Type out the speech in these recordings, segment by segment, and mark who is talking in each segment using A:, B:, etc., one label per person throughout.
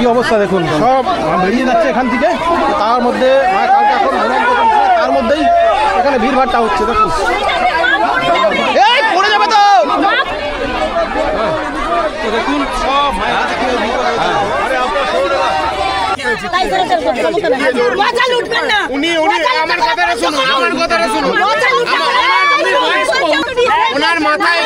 A: কি অবস্থা দেখুন? সব বেরিয়ে যাচ্ছে এখান থেকে। তার মধ্যে কালকে এখন তার মধ্যেই এখানে ভিড় ভিড়ভাড়টা হচ্ছে দেখুন। এই পড়ে যাবে তো! তো দেখুন সব মায়ের কাছে কীভাবে ভিড় করা হয়েছে। আরে আপনার সৌরভ
B: মজা লুটবেন না
C: উনি উনি আমার কথাটা শুনুন আমার কথাটা শুনুন ওনার মাথায়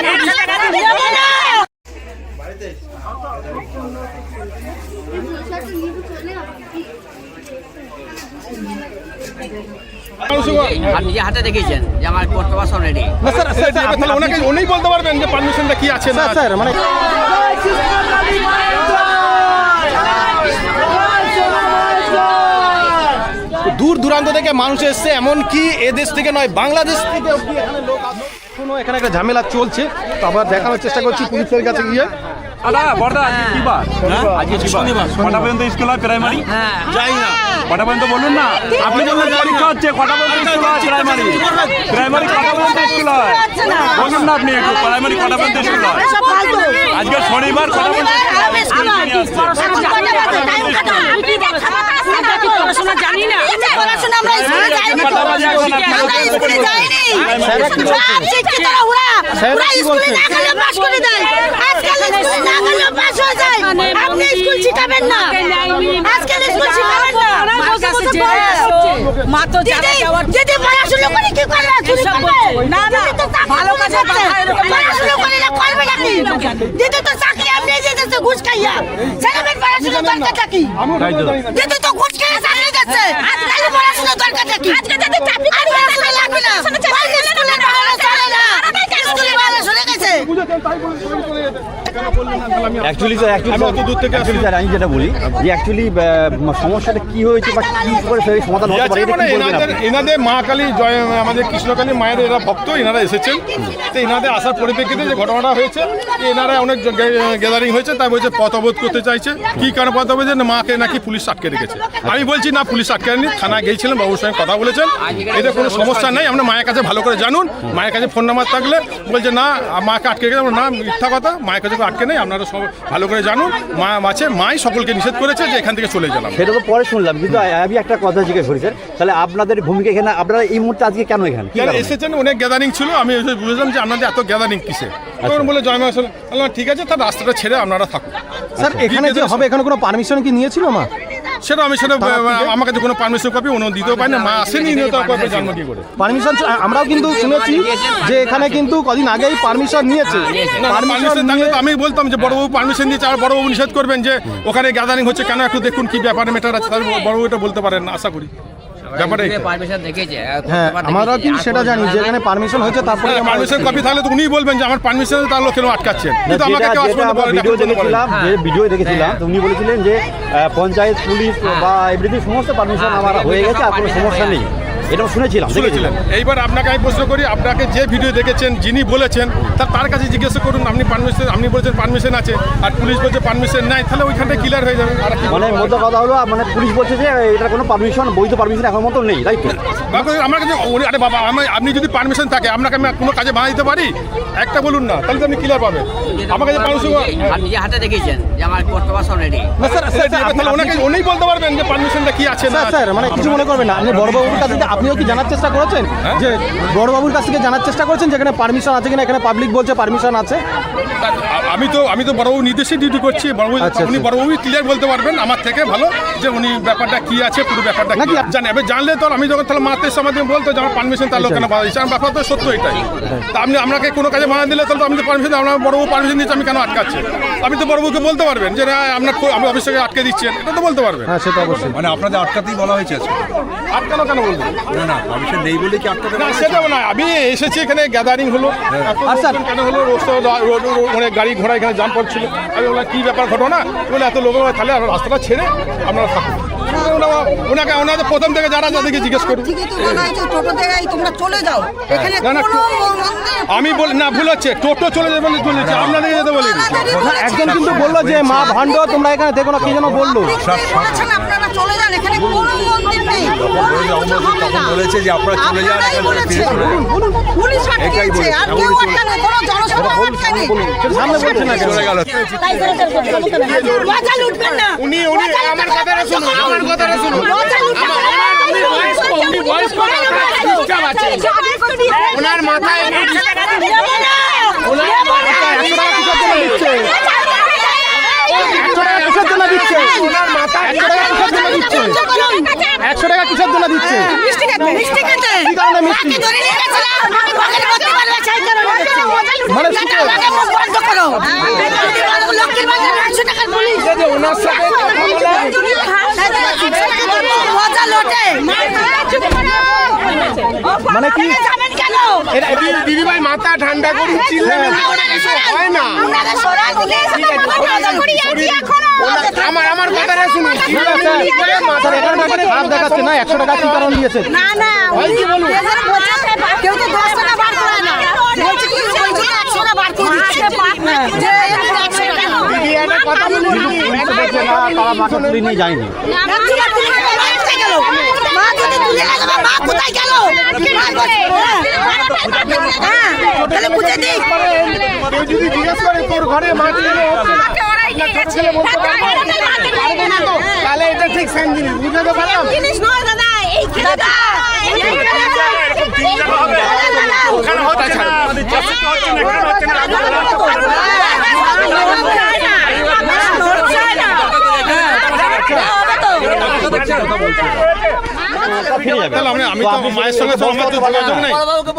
D: আপনি যে হাতে দেখেছেন যে আমার করতে পারছে অলরেডি
A: না স্যার স্যার, স্যার,
C: তাহলে ওনাকে উনিই বলতে পারবেন যে পারমিশনটা কি আছে না
A: স্যার স্যার মানে দূর দূরান্ত থেকে মানুষ এসছে এমন কি এ দেশ থেকে নয় বাংলাদেশ থেকে এখানে লোক। এখানে একটা ঝামেলা চলছে তো আমরা দেখানোর চেষ্টা করছি পুলিশের কাছে গিয়ে।
E: বড়দা আজকে কি বার? আজকে কি বার? কটা পর্যন্ত স্কুল হয় প্রাইমারি
D: হ্যাঁ।
E: যাই না। কটা পর্যন্ত বলুন না? আপনি বললেন পরীক্ষা হচ্ছে, কটা পর্যন্ত স্কুল হয়? প্রাইমারি প্রাইমারি কটা পর্যন্ত স্কুল হয়? বলুন না? আপনি একটু প্রাইমারি কটা পর্যন্ত স্কুল হয় আজকে শনিবার কটা পর্যন্ত
B: জানি না? পড়াশোনা আমরা স্কুলে যাইনি। শিক্ষিতরা ওরা ওরা স্কুলে না? গেলে পাস করে দেয়। আজকাল স্কুলে না গেলে পাস হয়ে যায়। আপনি স্কুল শিখাবেন না। আজকাল স্কুল শিখাবেন না।
F: মা তো যাওয়ার
B: দিদি পড়াশোনা করে? কি করবে।
F: না, না, ভালো কাজে
B: পড়াশোনা করে না করবে নাকি দিদি তো চাকরি ঘুষ খাইয়া। ছেলেমেয়ের পড়াশোনা দরকার কি? দিদি তো ঘুষ খেয়ে চাকরি যাচ্ছে আজকাল পড়াশোনা দরকার কি? আজকে যদি চাকরি আর পড়াশোনা লাগবে না। স্কুলে পড়ানো চলে না। স্কুলে পড়াশোনা গেছে।
G: অ্যাকচুয়ালি স্যার অ্যাকচুয়ালি স্যার আমি যেটা বলি যে অ্যাকচুয়ালি সমস্যাটা কি হয়েছে বা কি করে সমাধান হতে পারে
C: আছে
G: এটা
C: মানে এনাদের এনাদের মা কালী জয় আমাদের কৃষ্ণকালী মায়ের এরা ভক্ত এনারা এসেছেন। তো এনাদের আসার পরিপ্রেক্ষিতে যে ঘটনাটা হয়েছে এনারা অনেক গ্যাদারিং হয়েছে তাই বলছে পথ অবরোধ করতে চাইছে। কি কারণ পথ অবরোধ যে মাকে নাকি পুলিশ আটকে রেখেছে। আমি বলছি না পুলিশ আটকে নি থানায় গিয়েছিলেন বাবুর সঙ্গে কথা বলেছেন। এতে কোনো সমস্যা নেই আমরা মায়ের কাছে ভালো করে জানুন। মায়ের কাছে ফোন নাম্বার থাকলে বলছে না মাকে আটকে আমরা, না মিথ্যা কথা মায়ের কাছে তো আটকে নেই আপনারা সব ভালো করে জানুন। মা আছে মাই সকলকে নিষেধ করেছে যে এখান থেকে চলে গেলাম।
G: সেটা তো পরে শুনলাম কিন্তু আমি একটা কথা জিজ্ঞেস করি স্যার। তাহলে আপনাদের ভূমিকা এখানে আপনারা এই মুহূর্তে আজকে কেন এখানে?
C: এসেছেন? অনেক গ্যাদারিং ছিল আমি বুঝলাম যে আপনাদের এত গ্যাদারিং কিসে? তখন বলে জয় ঠিক আছে তার রাস্তাটা ছেড়ে আপনারা থাকুন।
A: স্যার এখানে যে হবে এখানে কোনো পারমিশন কি নিয়েছিল মা?
C: সেটা আমি সেটা আমার কাছে কোনো পারমিশন কপি উনি দিতেও মা আসেনি নিয়ে তো কবে জন্ম কি করে?
A: পারমিশন আমরাও কিন্তু শুনেছি যে এখানে কিন্তু কদিন আগেই পারমিশন নিয়েছে।
C: না
A: পারমিশন
C: পারমিশন থাকলে তো আমি বলতাম যে বড়বাবু পারমিশন দিয়েছে আর বড়বাবু নিষেধ করবেন যে ওখানে গ্যাদারিং হচ্ছে কেন একটু দেখুন কি ব্যাপার মেটার আছে তাহলে বড়বাবু এটা বলতে পারেন আশা করি। ব্যাপারে
D: পারমিশন দেখেছে
A: হ্যাঁ আমরাও কিন্তু সেটা জানি যেখানে পারমিশন হয়েছে তারপরে
C: পারমিশন কপি তাহলে তো উনিই বলবেন যে আমার পারমিশন তার লোক কেন আটকাচ্ছেন কিন্তু আমাকে কেউ আসবে
G: না ভিডিও দেখেছিলাম যে ভিডিও দেখেছিলাম তো উনি বলেছিলেন যে পঞ্চায়েত পুলিশ বা এভরিথিং সমস্ত পারমিশন আমার হয়ে গেছে আর কোনো সমস্যা নেই। এটা শুনেছিলাম দেখেছিলাম।
C: এইবার আপনাকে আমি প্রশ্ন করি আপনাকে যে ভিডিও দেখেছেন যিনি বলেছেন তা তার কাছে জিজ্ঞেস করুন আপনি পারমিশন আপনি বলছেন পারমিশন আছে আর পুলিশ বলছে পারমিশন নাই তাহলে ওইখানটা ক্লিয়ার হয়ে যাবে। আর
G: মানে মধ্যে কথা হলো মানে পুলিশ বলছে যে এটার কোনো পারমিশন বৈধ পারমিশন এখন মতো নেই তাই তো?
C: আমার কাছে আরে বাবা আমি আপনি যদি পারমিশন থাকে আপনাকে আমি কোনো কাজে বাধা দিতে পারি? একটা বলুন না তাহলে তো আপনি ক্লিয়ার পাবেন। আমার কাছে পারমিশন
D: আপনি যে হাতে দেখেছেন যে আমার করতে পারছে অলরেডি
A: না স্যার
C: তাহলে
A: আপনি-
C: ওনাকে উনিই বলতে পারবেন যে পারমিশনটা কি আছে না
A: স্যার মানে কিছু মনে করবেন না আপনি বড়বাবুর কাছে থেকে আপনিও কি জানার চেষ্টা করেছেন? যে বড়বাবুর কাছ থেকে জানার চেষ্টা করেছেন? যেখানে পারমিশন আছে কিনা? এখানে পাবলিক বলছে পারমিশন আছে।
C: আমি তো আমি তো বড়বাবু নির্দেশে ডিউটি করছি বড়বাবু
A: আচ্ছা,
C: উনি
A: আচ্ছা।
C: বড়বাবু ক্লিয়ার বলতে পারবেন আমার থেকে ভালো যে উনি ব্যাপারটা কি আছে পুরো ব্যাপারটা কি জানে এবার জানলে তো আমি যখন তাহলে মারতে এসে আমাদের বলতো যে আমার পারমিশন তার লোক কেন বাধা দিচ্ছে আমার ব্যাপার তো সত্য এটাই। তা আপনি আপনাকে কোনো কাজে বাধা দিলে তাহলে তো আমি তো পারমিশন আপনার বড়বাবু পারমিশন দিচ্ছে আমি কেন আটকাচ্ছি? আমি তো বড়বাবুকে বলতে পারবেন যে না আপনার আমি অফিস থেকে আটকে দিচ্ছেন এটা তো বলতে পারবেন।
A: হ্যাঁ সেটা অবশ্যই।
E: মানে আপনাদের আটকাতেই বলা হয়েছে আজকে?
C: আটকানো কেন বলবেন?
E: না না পারমিশন নেই বলে কি আটকাতে
C: না সেটাও না আমি এসেছি এখানে গ্যাদারিং হলো। লোকজন কেন হলো? রোড অনেক গাড়ি ঘোড়া এখানে জাম পড়ছিল আমি বললাম কী ব্যাপার ঘটনা? বলে এত লোক তাহলে আপনারা রাস্তাটা ছেড়ে আপনারা থাকুন ওনাকে ওনাদের প্রথম থেকে যারা যাদেরকে জিজ্ঞেস করুন
F: বলা মন্দির
C: আমি বলি না ভুল হচ্ছে। টোটো চলে যাবে বলে চলেছে আপনাদেরকে যেতে বলিনি
A: না একজন কিন্তু বলল যে মা ভান্ড তোমরা এখানে দেখো না কি যেন বলল?
F: চলে যান এখানে কোনো মন্দির নেই
H: তখন বলেছে যে আপনারা চলে যান এখান থেকে ফিরে চলে যান।
F: পুলিশ আটকেছে আর কেউ আটকায়নি কোনো জনসভা আটকায়নি।
A: সামনে বলছে। না
H: চলে গেল
B: মজা লুটবেন না।
C: উনি উনি আমার কথাটা শুনুন আমার কথাটা শুনুন।
B: মজা লুটবেন না।
C: উনি বয়স্ক উনি বয়স্ক ডিস্টার্ব আছে। ওনার মাথায়।
A: একশো টাকা দিচ্ছে একশো টাকা কিসের জন্য দিচ্ছে একশো টাকা কিসের জন্য দিচ্ছে একশো টাকা কিসের জন্য দিচ্ছে
B: মিষ্টি খেতে মিষ্টি খেতে
A: কি কারণে মিষ্টি?
B: ধরে নিয়ে গেছিলাম ভাগের
C: ওনার সাথে
A: মানে কি?
B: যাবেন কেন
A: এটা এটা-
C: দিদি ভাই মাথা ঠান্ডা করুন হয় না আমার আমার কথাটা শুনুন
A: খারাপ দেখাচ্ছে না একশো টাকা কি কারণ দিয়েছে
B: না না উনি এদের বলছে, কেউ তো দশ টাকা বার করে না বলছে কি বলছে একশো টাকা বার করে দিচ্ছে যে
C: কথা
A: তুলে নিয়ে যায়নি
B: যদি হ্যাঁ,
C: জিজ্ঞেস করে তোর ঘরে মাটি তাহলে এটা ঠিক সেম জিনিস বুঝাতে পারলাম
B: জিনিস নয় দাদা, এই দাদা, এই দাদা,
G: ফিরে যাবে
C: তাহলে আমি আমি তো মায়ের সঙ্গে তো আমার তো যোগাযোগ নাই।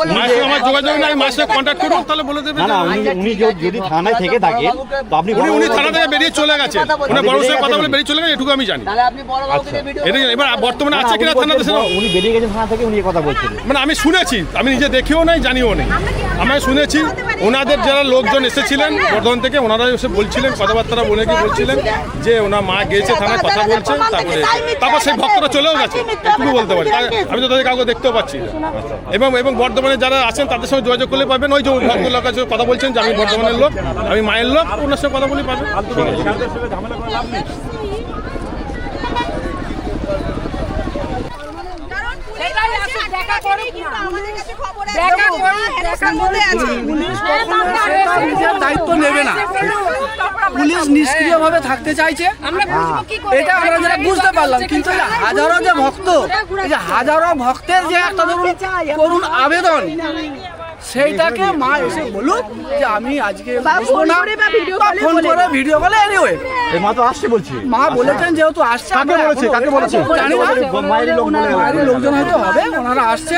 C: মায়ের সঙ্গে আমার যোগাযোগ নাই মায়ের সঙ্গে কন্ট্যাক্ট করুন তাহলে বলে দেবে
G: না না উনি উনি যদি- যদি থানায় থেকে থাকেন তো আপনি
C: উনি উনি থানা থেকে বেরিয়ে চলে গেছে। উনি বড় সঙ্গে কথা বলে বেরিয়ে চলে গেছে এটুকু আমি জানি। এটা এবার বর্তমানে আছে কিনা থানাতে সেটা
G: উনি বেরিয়ে গেছেন থানা থেকে উনি কথা বলছেন।
C: মানে আমি শুনেছি আমি নিজে দেখেও নাই জানিও নেই। আমি শুনেছি ওনাদের যারা লোকজন এসেছিলেন বর্ধমান থেকে ওনারা এসে বলছিলেন কথাবার্তা বলে কি বলছিলেন যে ওনার মা গেছে থানায় কথা বলছে তারপরে তারপর সেই ভক্তরা চলেও গেছে। বলতে পারি। আমি তো তাদের কাউকে দেখতেও পাচ্ছি এবং এবং বর্ধমানে যারা আছেন তাদের সঙ্গে যোগাযোগ করলে পাবেন। ওই যে ভদ্রলোক কাছে কথা বলছেন যে আমি বর্ধমানের লোক আমি মায়ের লোক ওনার সঙ্গে কথা বলি পাবেন।
I: দায়িত্ব নেবে না। পুলিশ নিষ্ক্রিয়ভাবে থাকতে চাইছে। এটা আমরা যেটা বুঝতে পারলাম কিন্তু যে হাজারো যে ভক্ত হাজারো ভক্তের যে একটা ধরুন করুন আবেদন সেইটাকে মা এসে বলুক যে আমি আজকে বসবো না। বা ফোন করে ভিডিও কলে এনিওয়ে
G: এই মা তো আসছে বলছে।
I: মা বলেছেন যেহেতু আসছে
A: কাকে
I: আমরা
A: বলেছে?
I: এখনও
A: কাকে বলেছে?
I: জানি না।
G: মায়েরই লোক বলে গেছে।
I: মায়েরই লোকজন হয়তো হবে ওনারা আসছে।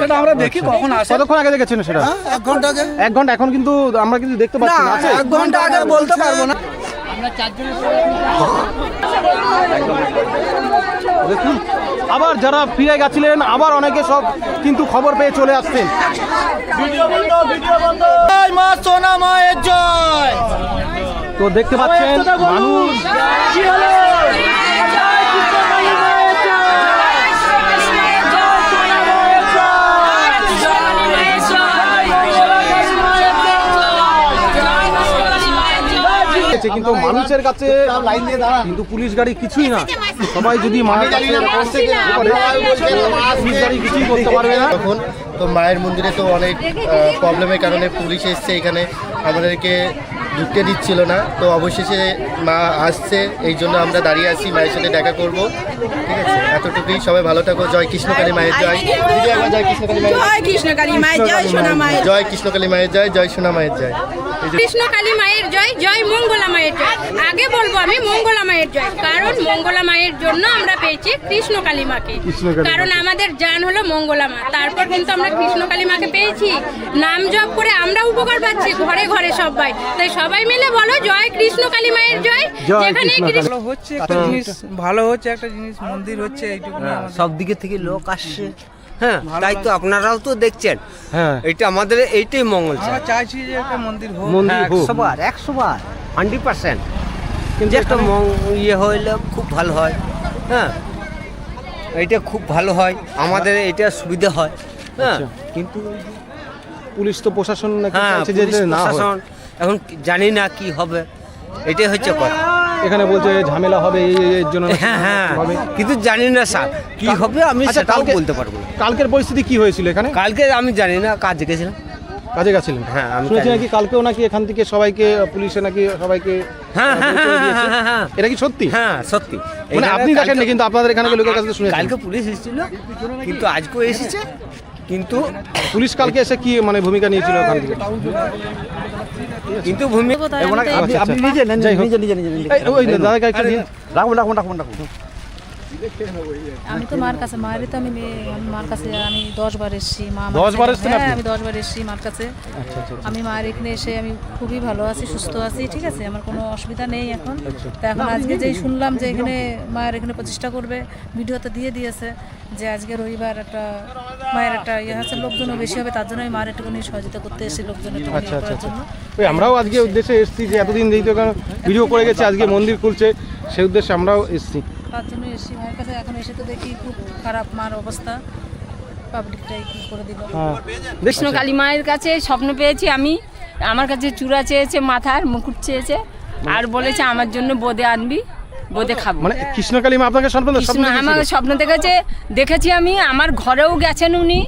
I: সেটা আমরা দেখি কখন আসে।
A: কতক্ষণ আগে দেখেছেন সেটা?
I: এক ঘণ্টা আগে।
A: এক ঘণ্টা এখন কিন্তু আমরা কিন্তু দেখতে
I: না
A: পাচ্ছি না আছে?
I: এক ঘণ্টা আগে বলতে পারব না।
A: দেখুন আবার যারা ফিরে গেছিলেন আবার অনেকে সব কিন্তু খবর পেয়ে চলে আসছেন।
I: মা সোনা মায়ের জয়।
A: তো দেখতে পাচ্ছেন মানুষ আছে, কিন্তু মানুষের কাছে কিন্তু পুলিশ গাড়ি কিছুই না। সবাই যদি মায়ের করে, পুলিশ গাড়ি কিছুই করতে পারবে না।
J: তখন তো মায়ের মন্দিরে তো অনেক প্রবলেমের কারণে পুলিশ এসছে এখানে। আমাদেরকে ঢুকতে দিচ্ছিল না। তো অবশেষে মা আসছে এই জন্য আমরা দাঁড়িয়ে আছি মায়ের সাথে দেখা করব। ঠিক আছে? এতটুকুই। সবাই ভালো থাকো। জয় কৃষ্ণকালী মায়ের জয়। জয় কৃষ্ণকালী মায়ের
F: জয় কৃষ্ণকালী মায়ের জয় সোনা মায়ের
J: জয় কৃষ্ণকালী মায়ের জয় জয় সোনা মায়ের জয়।
K: কৃষ্ণ কালী মায়ের জয় জয় মঙ্গলা মায়ের জয়। আগে বলব আমি মঙ্গলা মায়ের জয় কারণ মঙ্গলা মায়ের জন্য আমরা পেয়েছি কৃষ্ণ কালী মাকে। কারণ আমাদের জান হলো মঙ্গলা মা তারপর কিন্তু আমরা কৃষ্ণ কালী মাকে পেয়েছি। নাম জপ করে আমরা উপকার পাচ্ছি ঘরে ঘরে সবাই। তাই সবাই মিলে বলো জয় কৃষ্ণ কালী মায়ের জয়। যেখানে
I: ভালো হচ্ছে একটা জিনিস ভালো হচ্ছে একটা জিনিস মন্দির হচ্ছে এইটুকু
D: সব দিকে থেকে লোক আসছে। হ্যাঁ তাই তো আপনারাও তো দেখছেন।
A: হ্যাঁ।
D: এটা আমাদের এইটাই মঙ্গল
I: আমরা চাইছি যে একটা মন্দির হোক।
A: মন্দির হোক।
D: একশো বার একশো বার হান্ড্রেড পার্সেন্ট।
A: কিন্তু
D: যে একটা মং- ইয়ে হইলে খুব ভালো হয়। হ্যাঁ এটা খুব ভালো হয়। আমাদের এটা সুবিধা হয়। হ্যাঁ।
A: আচ্ছা।
D: কিন্তু
A: পুলিশ তো প্রশাসন নাকি
D: হ্যাঁ
A: চাইছে যে না
D: প্রশাসন। এখন জানি না কি হবে। এটাই হচ্ছে কথা।
A: এখানে বলছে ঝামেলা হবে এই এর জন্য
D: হ্যাঁ হ্যাঁ।
A: হবে?
D: কিন্তু জানি না স্যার। কি হবে আমি
A: আচ্ছা,
D: সেটাও
A: কালকে-
D: বলতে পারব
A: কালকের পরিস্থিতি কি হয়েছিল এখানে?
D: কালকে আমি জানি না কাজ গেছিলাম।
A: কাজে গেছিলেন?
D: হ্যাঁ, আমি
A: শুনেছি নাকি কালকেও নাকি এখান থেকে সবাইকে পুলিশে নাকি সবাইকে
D: হ্যাঁ হ্যাঁ হ্যাঁ হ্যাঁ হ্যাঁ
A: এটা কি সত্যি?
D: হ্যাঁ সত্যি।
A: মানে আপনি দেখেননি কিন্তু আপনাদের এখানে লোকের কাছে শুনেছেন
D: কালকে পুলিশ এসেছিল কিন্তু আজকেও এসেছে কিন্তু
A: পুলিশ কালকে এসে কি মানে ভূমিকা নিয়েছিল ওখান থেকে?
D: কিন্তু ভূমি
G: আপনি। নিজে। নিজে নিজে নিজে নিজে। রাখুন রাখুন রাখুন রাখুন
H: আমি তো মার কাছে মায়েরই তো আমি আমি মার কাছে আমি দশ বার এসেছি মা আমার
A: দশ বার
H: ছেলে-
A: এসেছেন
H: হ্যাঁ
A: আপনি?
H: আমি দশ বার এসেছি মার কাছে। আমি মায়ের এখানে এসে আমি খুবই ভালো আছি সুস্থ আছি ঠিক আছে? আমার কোনো অসুবিধা নেই এখন। তা এখন আজকে যেই শুনলাম যে এখানে মায়ের এখানে প্রতিষ্ঠা করবে ভিডিওতে দিয়ে দিয়েছে যে আজকে রবিবার একটা মায়ের একটা ইয়ে আছে লোকজনও বেশি হবে তার জন্য আমি মায়ের একটুখানি সহযোগিতা করতে এসেছি লোকজনের একটুখানি
A: আচ্ছা আচ্ছা
H: করার
A: আচ্ছা।
H: জন্য।
A: ওই আমরাও আজকে উদ্দেশ্যে এসেছি যে এতদিন যেহেতু ভিডিও করে গেছে আজকে মন্দির খুলছে সেই উদ্দেশ্যে আমরাও এসেছি।
H: তার জন্য এসেছি মায়ের কাছে এখন এসে তো দেখি খুব খারাপ মার অবস্থা। পাবলিকটাই কি করে দিল।
A: হ্যাঁ।
K: কৃষ্ণ কালী মায়ের কাছে স্বপ্ন পেয়েছি আমি। আমার কাছে চূড়া চেয়েছে মাথার মুকুট চেয়েছে। আর বলেছে আমার জন্য বোদে আনবি বোদে খাব।
A: মানে কৃষ্ণকালী মা আপনাকে স্বপ্ন
K: কৃষ্ণ আমার স্বপ্ন দেখেছে। দেখেছি আমি আমার ঘরেও গেছেন উনি।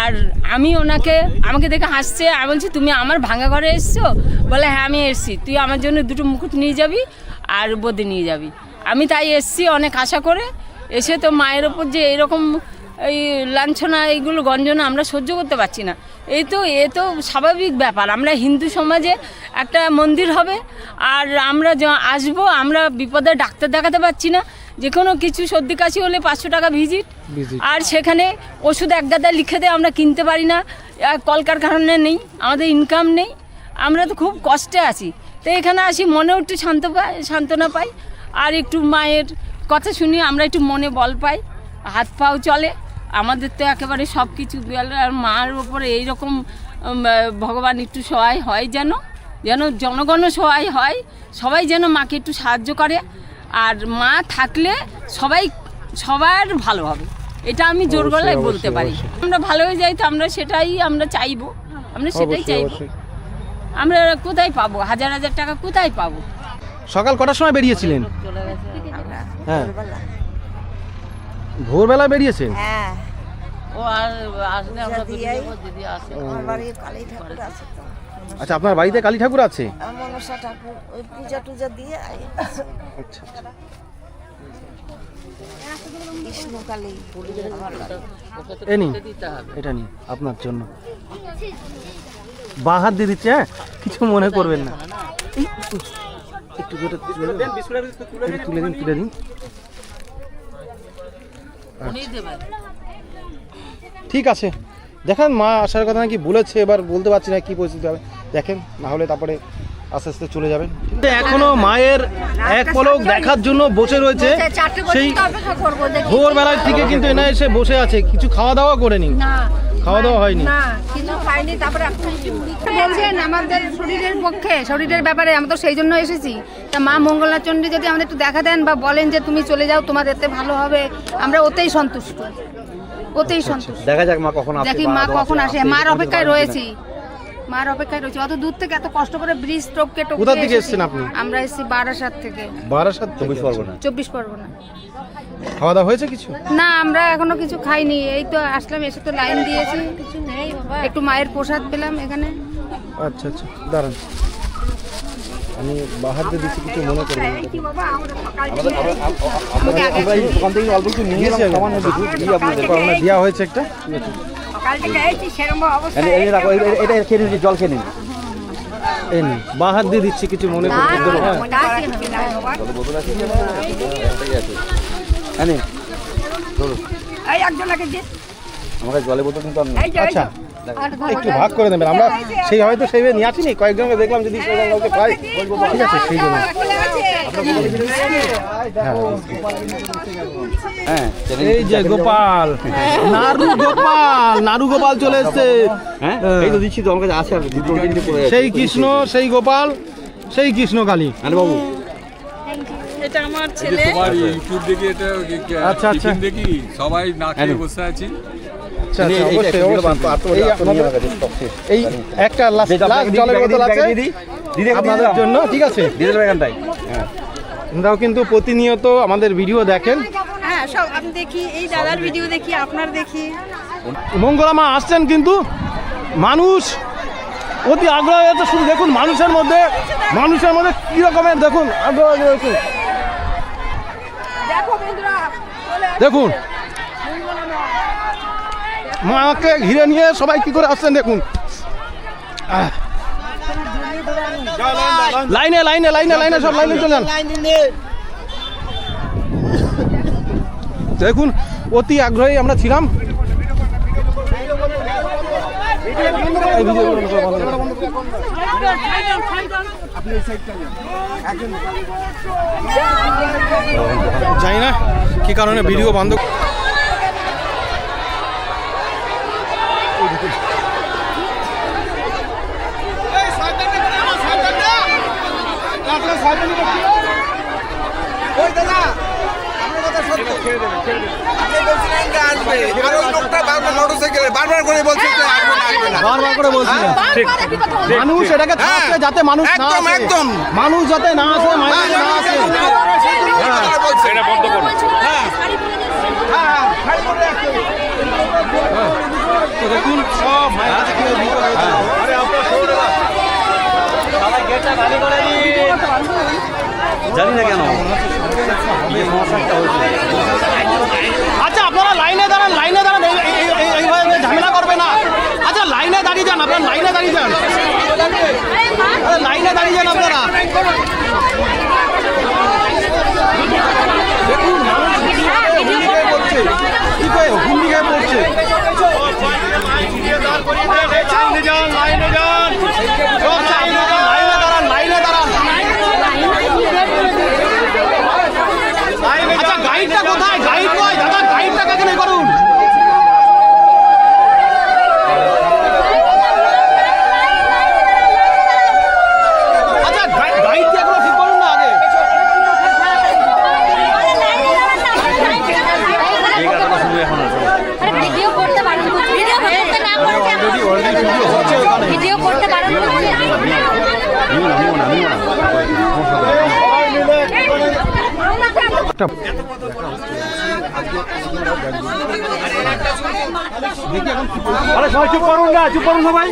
K: আর আমি ওনাকে আমাকে দেখে হাসছে। আমি বলছি তুমি আমার ভাঙা ঘরে এসছো? বলে হ্যাঁ আমি এসছি। তুই আমার জন্য দুটো মুকুট নিয়ে যাবি আর বোদে নিয়ে যাবি। আমি তাই এসছি অনেক আশা করে। এসে তো মায়ের ওপর যে এরকম এই লাঞ্ছনা এইগুলো গঞ্জনা আমরা সহ্য করতে পারছি না। এই তো এ তো স্বাভাবিক ব্যাপার। আমরা হিন্দু সমাজে একটা মন্দির হবে আর আমরা য- আসব আমরা বিপদে ডাক্তার দেখাতে পারছি না। যে কোনো কিছু সর্দি কাশি হলে পাঁচশো টাকা ভিজিট। আর সেখানে ওষুধ এক গাদা লিখে দেয় আমরা কিনতে পারি না। কলকারখানা নেই আমাদের ইনকাম নেই। আমরা তো খুব কষ্টে আছি। তো এখানে আসি মনেও একটু শান্ত পাই সান্ত্বনা পাই। আর একটু মায়ের কথা শুনি আমরা একটু মনে বল পাই হাত পাও চলে। আমাদের তো একেবারে সব কিছু আর মার ওপরে এইরকম ভগবান একটু সহায় হয় যেন যেন জনগণও সহায় হয় সবাই যেন মাকে একটু সাহায্য করে। আর মা থাকলে সবাই সবার ভালো হবে। এটা আমি জোর গলায় বলতে পারি। আমরা ভালো হয়ে যাই তো আমরা সেটাই আমরা চাইব। আমরা সেটাই চাইব। আমরা কোথায় পাবো? হাজার হাজার টাকা কোথায় পাবো?
A: সকাল কটার সময় বেরিয়েছিলেন? হ্যাঁ। ভোরবেলা বেরিয়েছেন
F: হ্যাঁ।
K: ও আর আসলে আমরা
F: দিয়াই আমার বাড়ি কালী ঠাকুর আছে তো।
A: আচ্ছা আপনার বাড়িতে কালী ঠাকুর আছে?
F: আর মনসা ঠাকুর ওই পূজা টুজা দিয়ে আই।
A: আচ্ছা নিন এটা নিন আপনার জন্য। বাঁ হাত দিয়ে দিচ্ছে হ্যাঁ? কিছু মনে করবেন না। এই, একটু জোরে তুলে দিন। তুলে দিন তুলে দিন ঠিক আছে। দেখেন মা আসার কথা নাকি বলেছে এবার বলতে পারছি না কি পরিস্থিতি হবে। দেখেন না হলে তারপরে আস্তে আস্তে চলে যাবেন। এখনও মায়ের এক পলক দেখার জন্য বসে রয়েছে। সেই ভোরবেলার থেকে কিন্তু এনা এসে বসে আছে। কিছু খাওয়া দাওয়া করেনি খাওয়া দাওয়া হয়নি?
K: বলছেন আমাদের শরীরের পক্ষে শরীরের ব্যাপারে আমরা তো সেই জন্য এসেছি। তা মা মঙ্গলা চণ্ডী যদি আমাদের একটু দেখা দেন বা বলেন যে তুমি চলে যাও তোমাদের এতে ভালো হবে। আমরা ওতেই সন্তুষ্ট। ওতেই সন্তুষ্ট।
G: দেখা যাক মা কখন
K: দেখি মা কখন
G: আসে,
K: আসে মার অপেক্ষায় রয়েছি। মার অপেক্ষায় রয়েছি। অত দূর থেকে এত কষ্ট করে ব্রিজ টপকে টপকে
A: কোথা থেকে
K: এসেছি।
A: এসেছেন আপনি?
K: আমরা এসেছি বারাসাত থেকে।
A: বারাসাত
G: চব্বিশ পরগনা।
K: চব্বিশ পরগনা।
A: খাওয়া দাওয়া হয়েছে কিছু?
K: না আমরা এখনও কিছু খাইনি। এই তো আসলাম এসে তো লাইন দিয়েছি। একটু মায়ের প্রসাদ পেলাম এখানে।
A: আচ্ছা আচ্ছা দাঁড়ান। আমি বাহার দিয়ে দিচ্ছি কিছু মনে করবেন না।
G: আমরা দোকান থেকে অল্প কিছু নিয়ে। সামান্য কিছু দিয়ে আপনাদের রাখো এটা খেয়ে নিন জল খেয়ে নিন।
A: এই নিন। বাঁ হাত দিয়ে দিচ্ছি কিছু মনে
G: জলের বোতল কিন্তু
A: আচ্ছা একটু ভাগ করে দেবেন আমরা সেই হয়তো সেইভাবে নিয়ে আসিনি কয়েকজনকে দেখলাম যদি কাউকে পাই ঠিক আছে সেই জন্য। এই যে গোপাল। নারু গোপাল নারু গোপাল চলে এসছে।
G: হ্যাঁ এই তো দিচ্ছি তো আমার কাছে আছে আর দুটো তিনটে পড়ে আছে।
A: সেই কৃষ্ণ সেই গোপাল সেই কৃষ্ণ কালী।
G: আরে বাবু।
K: এটা আমার ছেলে।
E: তোমার ইউটিউব দেখি এটা
A: আচ্ছা, আচ্ছা।
E: দেখি? সবাই না খেয়ে
G: হ্যাঁ।
E: বসে আছি।
A: আচ্ছা
G: এই-
A: আচ্ছা
G: এই-
A: অবশ্যই
G: এই-
A: অবশ্যই।
G: আত্ম- আত্ম-
A: এই
G: আত্ম- নিয়ে
A: আপনাদের-
G: রাখা, stock শেষ।
A: এই একটা জলের বোতল আছে। আপনাদের জন্য ঠিক আছে।
G: দিয়ে দেবে এখানটায়
A: এনারাও কিন্তু প্রতিনিয়ত আমাদের ভিডিও দেখেন।
F: হ্যাঁ সব আমি দেখি এই দাদার ভিডিও দেখি আপনার দেখি।
A: মঙ্গলামা আসছেন কিন্তু। মানুষ অতি আগ্রহ আছে শুধু দেখুন মানুষের মধ্যে মানুষের মধ্যে কি রকমের দেখুন আগ্রহ রয়েছে দেখুন। মাকে ঘিরে নিয়ে সবাই কি করে আসছেন দেখুন। আহ। লাইনে লাইনে লাইনে লাইনে সব, লাইনে চলে যান দেখুন, অতি আগ্রহী আমরা ছিলাম। জানি না কি কারণে ভিডিও বন্ধ বারবার করে মানুষ এটাকে যাতে মানুষ না আসে। মানুষ যাতে না আসে না আসে।
E: এটা বন্ধ করুন
A: তো দেখুন সব মায়ের কাছে কীভাবে ভিড় করা হয়েছে।
G: জানি না কেন। সমস্যাটা হয়েছে
A: আচ্ছা আপনারা লাইনে দাঁড়ান লাইনে দাঁড়ান এই- এই- এই- এইভাবে ঝামেলা করবে না আচ্ছা লাইনে দাঁড়িয়ে যান আপনার লাইনে দাঁড়িয়ে যান আরে লাইনে দাঁড়িয়ে যান আপনারা দেখুন মানুষ হুমড়ি খেয়ে পড়ছে কি করে হুমড়ি খেয়ে পড়ছে সব লাইনে দাঁড়ান, লাইনে দাঁড়ান লাইনে দাঁড়ান আচ্ছা গাইডটা কোথায় গাইড কই দাদা গাইডটাকে এখানে করুন আচ্ছা গাইড গাইডটা এখনও ঠিক করুন না আগে
G: এই কথাটা শুধু এখন আছে
K: ভিডিও করতে পারেন ভিডিও করতে না করতে
A: অলরেডি অলরেডি ভিডিও হচ্ছে ওখানে
K: ভিডিও করতে পারেন
G: নিও না নিও না নিও না
A: একটা
G: আরে সবাই চুপ করুন না চুপ করুন সবাই।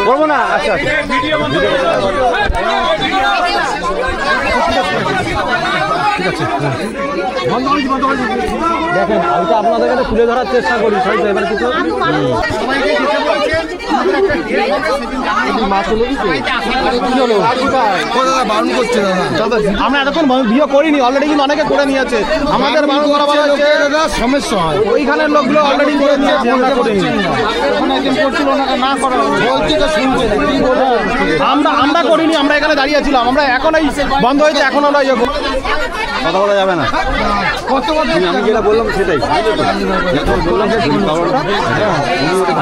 G: করব না? আচ্ছা আচ্ছা। দেখেন ওইটা আপনাদের কাছে তুলে ধরার চেষ্টা করি, সবাই এবার কিছু
A: আমরা এতক্ষণ ভিডিও করিনি অলরেডি কিন্তু অনেকে করে নিয়েছে। আমাদের বারণ করা বলা হয়েছে সমস্যা হয় ওইখানের লোকগুলো অলরেডি করে নিয়েছে আমরা করিনি আমরা আমরা করিনি আমরা এখানে দাঁড়িয়ে ছিলাম। আমরা এখন এই বন্ধ হয়েছে এখন আমরা ইয়ে।
G: কথা বলা যাবে না। আমি যেটা বললাম সেটাই।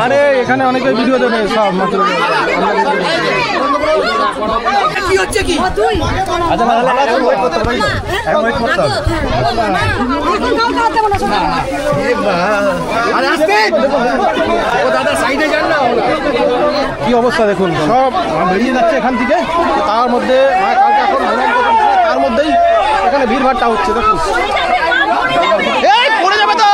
A: আরে এখানে অনেকে ভিডিও দেবে সব মাত্র।
I: কি
G: আচ্ছা।
A: কি অবস্থা দেখুন। সব বেরিয়ে যাচ্ছে এখান থেকে। তার মধ্যে তার মধ্যেই এখানে ভিড় ভাড়টা হচ্ছে দেখুন। এই পড়ে যাবে তো!